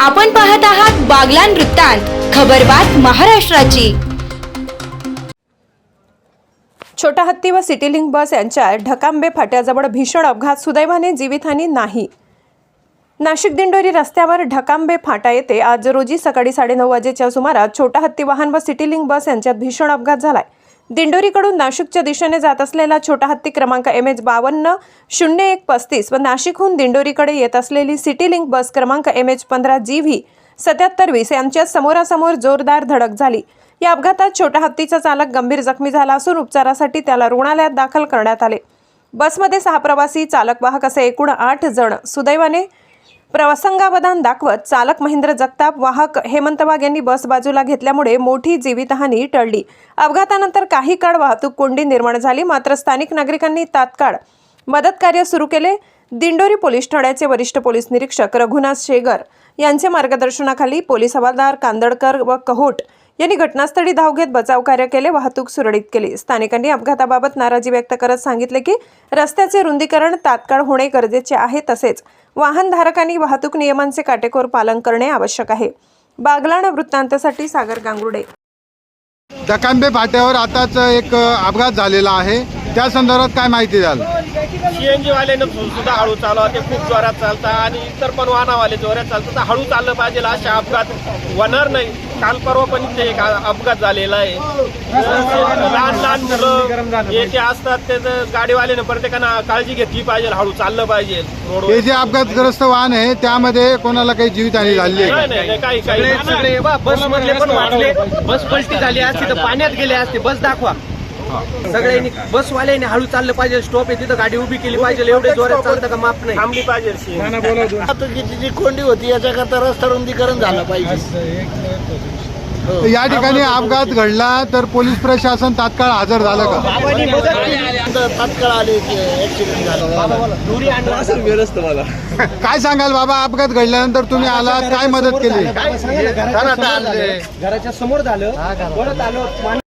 आपण पाहत आहात बागलान वृत्तांत खबरबात महाराष्ट्राची. छोटा हत्ती व सिटीलिंक बस यांच्या ढकांबे फाट्याजवळ भीषण अपघात सुदैवाने जीवितहानी नाही. नाशिक दिंडोरी रस्त्यावर ढकांबे फाटा येथे आज रोजी सकाळी साडेनऊ वाजेच्या सुमारास छोटा हत्ती वाहन व सिटीलिंक बस यांच्यात भीषण अपघात झालाय. दिंडोरीकडून नाशिकच्या दिशेने जात असलेला छोटा हत्ती क्रमांक एम एच बावन्न शून्य एक पस्तीस व नाशिकहून दिंडोरीकडे येत असलेली सिटी लिंक बस क्रमांक एम एच पंधरा जी व्ही सत्याहत्तर वीस यांच्या समोरासमोर जोरदार धडक झाली. या अपघातात छोटा हत्तीचा चालक गंभीर जखमी झाला असून उपचारासाठी त्याला रुग्णालयात दाखल करण्यात आले. बसमध्ये सहा प्रवासी चालक वाहक असे एकूण आठ जण सुदैवाने प्रसंगावधान दाखवत चालक महेंद्र जगताप वाहक हेमंत वाघ यांनी बस बाजूला घेतल्यामुळे मोठी जीवितहानी टळली. अपघातानंतर काही काळ वाहतूक कोंडी निर्माण झाली मात्र स्थानिक नागरिकांनी तात्काळ मदत कार्य सुरू केले. दिंडोरी पोलीस ठाण्याचे वरिष्ठ पोलीस निरीक्षक रघुनाथ शेगर यांच्या मार्गदर्शनाखाली पोलीस हवालदार कांदळकर व कहोट यांनी घटनास्थळी धाव घेत बचाव कार्य केले वाहतूक सुरळीत केली. स्थानिकांनी अपघाताबाबत नाराजी व्यक्त करत सांगितले की रस्त्याचे रुंदीकरण तात्काळ होणे गरजेचे आहे तसेच वाहनधारकांनी वाहतूक नियमांचे काटेकोर पालन करणे आवश्यक आहे. बागलाण वृत्तांतासाठी सागर गांगुर्डे. दकांबे फाट्यावर आताच एक अपघात झालेला आहे. त्या संदर्भात काय माहिती द्याल? सीएनजी वाल्यानं सुद्धा हळू चालवा ते खूप जोरात चालतात आणि इतर पण वाहनावाले जोरात चालतात. हळू चाललं पाहिजे असे अपघात होणार नाही. काल परवा पण इथे एक अपघात झालेला आहे. लहान लहान मुलं हे ते असतात ते गाडीवाल्यानं प्रत्येकानं काळजी घेतली पाहिजे हळू चाललं पाहिजे. हे जे अपघातग्रस्त वाहन आहे त्यामध्ये कोणाला काही जीवितहानी झाली आहे नाही का? नाही नाही, काही काही. बस मधले पण वाचले. बस पलटी झाली असती तर पाण्यात गेले असते. बस दाखवा. सगळ्यांनी बसवाल्याने हळू चाललं पाहिजे स्टॉप आहे तिथं गाडी उभी केली पाहिजे एवढे जोरात चालतं का माप नाही. थांबली पाहिजे. वाहतुकीची जी कोंडी होती याच्याकरता रस्ता रुंदीकरण झालं पाहिजे. तर या ठिकाणी अपघात घडला तर पोलीस प्रशासन तात्काळ हजर झालं का? तात्काळ आले ऍक्सिडेंट झाला. काय सांगाल बाबा अपघात घडल्यानंतर तुम्ही आला काय मदत केली? घराच्या समोर झालं. परत आलो.